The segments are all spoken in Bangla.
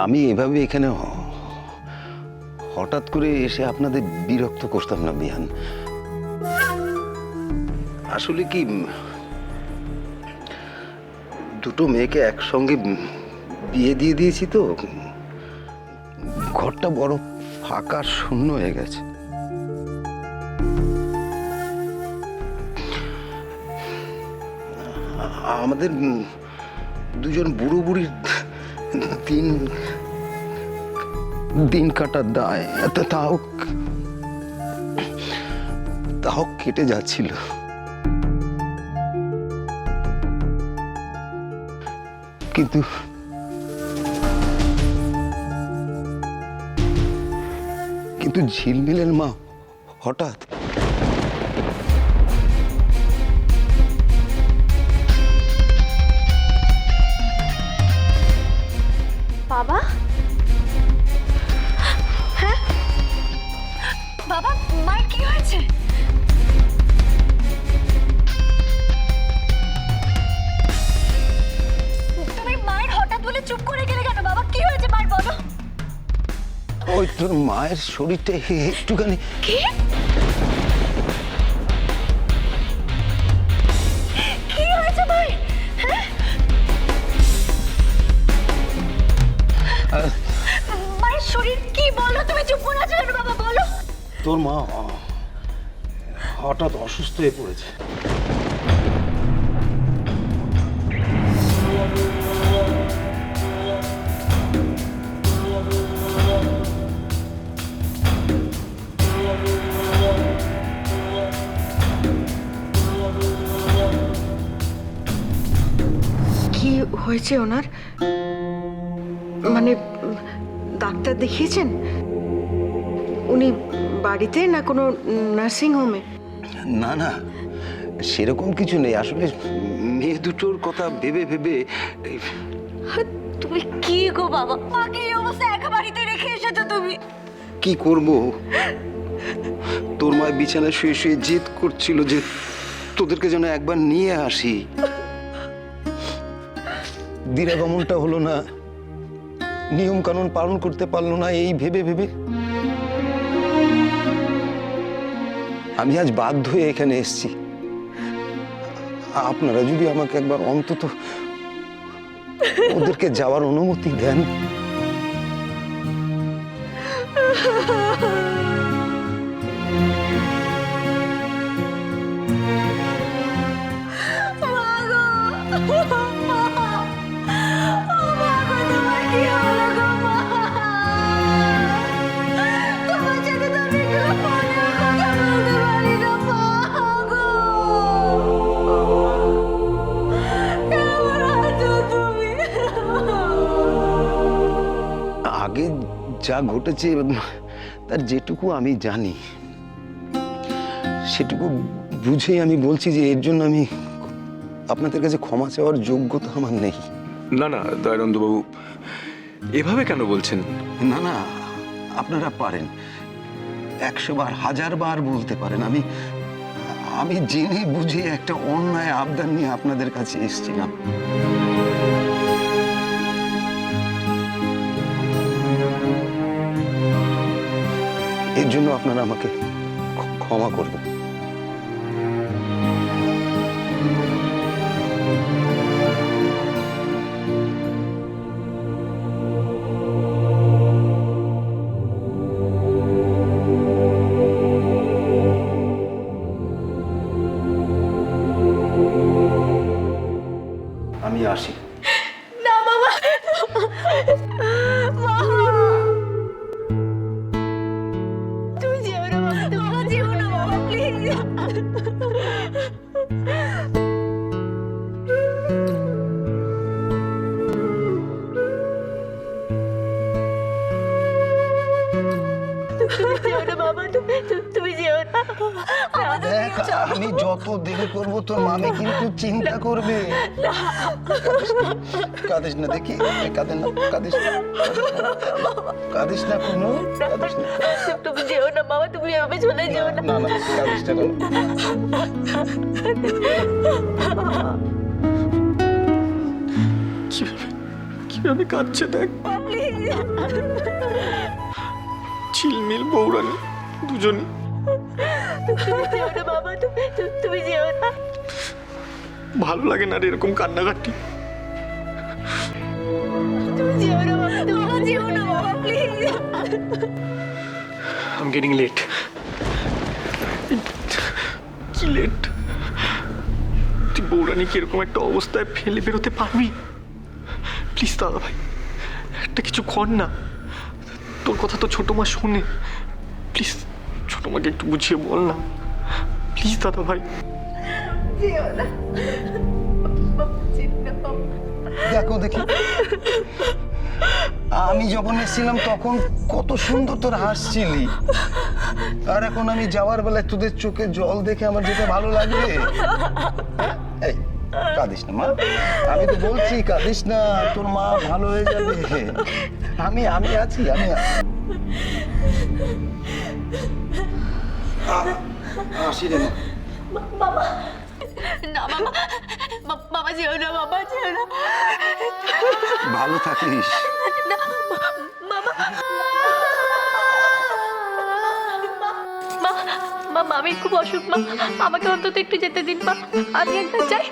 আমি এভাবে এখানে হঠাৎ করে এসে আপনাদের বিরক্ত করতাম না বিহান আসলে কি দুটো মেয়েকে একসঙ্গে বিয়ে দিয়ে দিয়েছি তো, ঘরটা বড় ফাঁকা শূন্য হয়ে গেছে। আমাদের দুজন বুড়ো বুড়ির দিন দিন কাটার দায় তা- তাও তাও কেটে যাচ্ছিল। কিন্তু কিন্তু ঝিলমিলের মা হঠাৎ বাবা মার কি হয়েছে? তুমি মায়ের হঠাৎ বলে চুপ করে গেলে কেন বাবা? কি হয়েছে মার বলো? ওই তোর মায়ের শরীরটা একটুখানি কি? তোর মা হঠাৎ অসুস্থ হয়ে পড়েছে। কি হয়েছে ওনার? মানে ডাক্তার দেখিয়েছেন? উনি বাড়িতে না কোনো নার্সিং হোমে না না সেরকম কিছু নেই। আসলে মেয়ে দুটোর কথা ভেবে ভেবে তুমি কি গো বাবা? মাকে এই অবস্থায় একা বাড়িতে রেখে এসেছ তুমি। কি করব? তোর মা বিছানায় শুয়ে শুয়ে জেদ করছিল যে তোদেরকে যেন একবার নিয়ে আসি। দিরাগমনটা হলো না নিয়ম কানুন পালন করতে পারল না এই ভেবে ভেবে আমি আজ বাধ্য হয়ে এখানে এসেছি। আপনারা যদি আমাকে একবার অন্তত ওদেরকে যাওয়ার অনুমতি দেন। যা ঘটেছে তার যেটুকু আমি জানি সেটুকু বুঝেই আমি বলছি যে এর জন্য আমি আপনাদের কাছে ক্ষমা চাওয়ার যোগ্যতা আমার নেই। না না দয়ানন্দবাবু এভাবে কেন বলছেন? না না আপনারা পারেন। একশো বার হাজার বার বলতে পারেন। আমি আমি জেনে বুঝে একটা অন্যায় আবদার নিয়ে আপনাদের কাছে এসেছিলাম। জন্য আপনারা আমাকে ক্ষমা করবেন। আমি আসি। না বাবা দেখ আমি যত দেরি করব তোর মামি কিন্তু চিন্তা করবে। কাঁদিস না দেখি। কাঁদে না কাঁদিস না। কাঁদিস না কোনো কাঁদিস না। তুমি যেও না বাবা তুমি এভাবে চলে যেও না। না না কাঁদিস না কোনো। কীভাবে আমি কাঁদছে দেখ। ঝিলমিল বৌরানি দুজনই। যেও বাবা তুমি তুমি- তুমি যেও না ভালো লাগে না রে এরকম কান্নাকাটি। আম গেটিং লেট কি লেট তুই বৌরানিকে এরকম একটা অবস্থায় ফেলে বেরোতে পারবি? প্লিজ দাদা ভাই একটা কিছু কর না। তোর কথা তো ছোট মা শোনে। প্লিজ ছোট মাকে একটু বুঝিয়ে বল না। প্লিজ দাদা ভাই। দেখো দেখি। আমি যখন এসেছিলাম তখন কত সুন্দর তোর হাসছিলি আর এখন আমি যাওয়ার বেলায় তোদের চোখে জল দেখে আমার যেতে ভালো লাগবে। হ্যাঁ? এই কাঁদিস না মা। আমি তো বলছি কাঁদিস না তোর মা ভালো হয়ে যাবে। আমি আমি আছি আমি আছি। আসি রে মা। না বাবা। বাবা যেও না বাবা যেও না। ভালো থাকিস। না বাবা। মা মা খুব অসুখ মা। আমাকে অন্তত একটু যেতে দিন মা। আমি একবার যাই।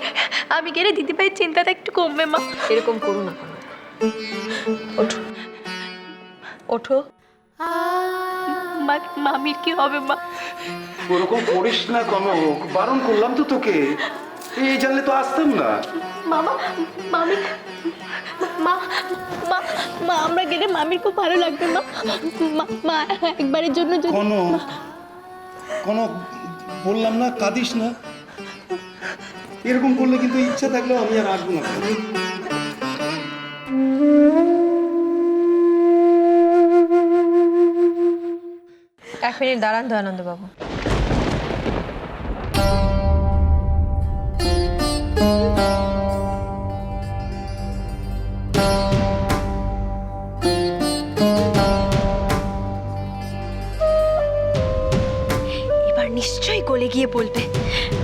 আমি গেলে দিদিভাইয়ের চিন্তাটা একটু কমবে মা। এরকম করো না। ওঠো। ওঠো। মামির কি হবে মা? ওরকম করিস না কনক বারণ করলাম তো তোকে। এই জানলে তো আসতাম না। মামা মামি মা মা মা আমরা গেলে মামির খুব ভালো লাগবে মা। মা- একবারের জন্য যদি কনক কনক বললাম না কাঁদিস না। এরকম করলে কিন্তু ইচ্ছা থাকলেও আমি আর আসব না। এক মিনিট দাঁড়ান দয়ানন্দ বাবু। নিশ্চয়ই গলে গিয়ে বলবে।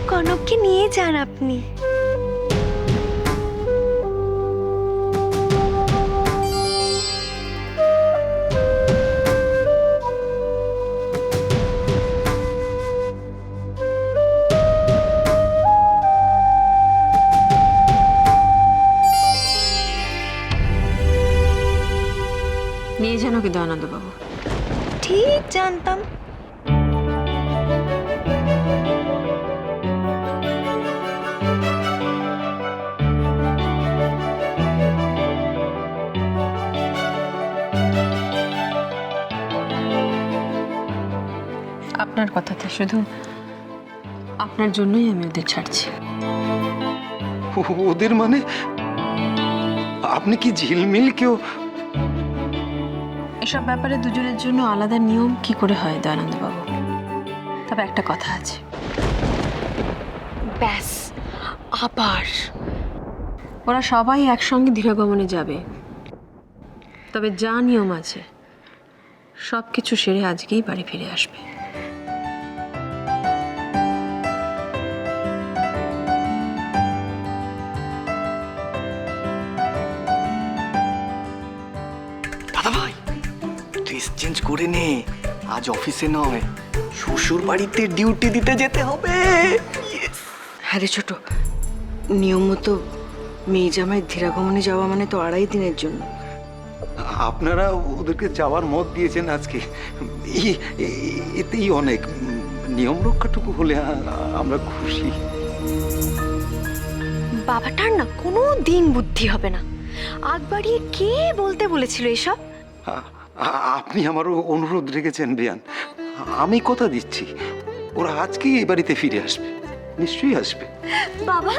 কনককে নিয়ে যান আপনি। নিয়ে যান ওকে দয়ানন্দ বাবু ঠিক জানতাম। আপনার কথাতে শুধু আপনার জন্যই আমি ওদের ছাড়ছি। ওদের মানে? আপনি কি ঝিলমিল কেউ এসব ব্যাপারে দুজনের জন্য আলাদা নিয়ম কি করে হয় দয়ানন্দবাবু? তবে একটা কথা আছে। ব্যাস আবার। ওরা সবাই একসঙ্গে দীর্ঘগমনে যাবে। তবে যা নিয়ম আছে সব কিছু সেরে আজকেই বাড়ি ফিরে আসবে। চেঞ্জ করে নে। আজ অফিসে নয় শ্বশুর বাড়িতে ডিউটি দিতে যেতে হবে! হ্যাঁ রে ছোট নিয়ম মতো মেয়ে জামাই ধীরাগমনে যাওয়া মানে তো আড়াই দিনের জন্য। আপনারা ওদেরকে যাওয়ার মত দিয়েছেন আজকে। এতেই অনেক। নিয়ম রক্ষাটুকু হলে আমরা খুশি। বাবাটার না কোনো দিন বুদ্ধি হবে না। আগ বাড়িয়ে কে বলতে বলেছিল এসব? আপনি আমারও অনুরোধ রেখেছেন বিয়ান। আমি কথা দিচ্ছি। ওরা আজকেই এই বাড়িতে ফিরে আসবে। নিশ্চয়ই আসবে। বাবা!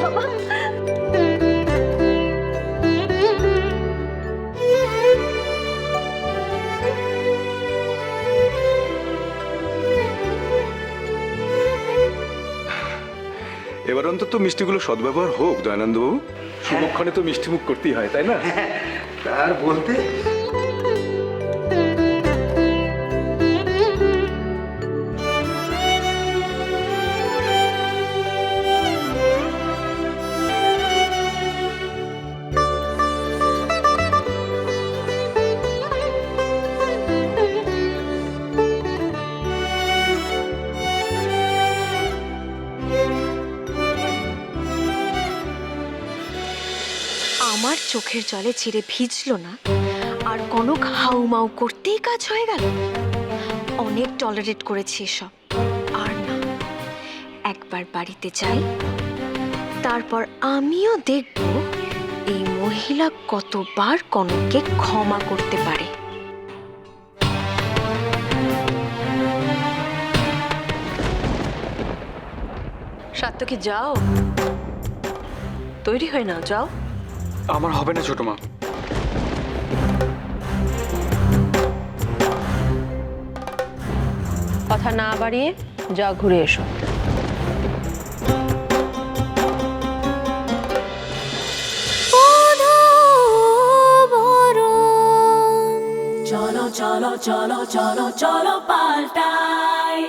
বাবা! এবার অন্তত মিষ্টিগুলো সদ্ব্যবহার হোক দয়ানন্দবাবু। শুভক্ষণে তো মিষ্টিমুখ করতেই হয় তাই না? তার বলতে চোখের জলে চিড়ে ভিজলো না, আর কনক হাউমাউ করতেই কাজ হয়ে গেল। অনেক টলারেট করেছি এসব। আর না, একবার বাড়িতে যাই, তারপর আমিও দেখব এই মহিলা কতবার কনককে ক্ষমা করতে পারে। সাত্তকে যাও? তৈরি হয়ে নাও, যাও। আমার হবে না ছোট মা। কথা না বাড়িয়ে যা ঘুরে এসো। চলো চলো চলো চলো পাল্টাই।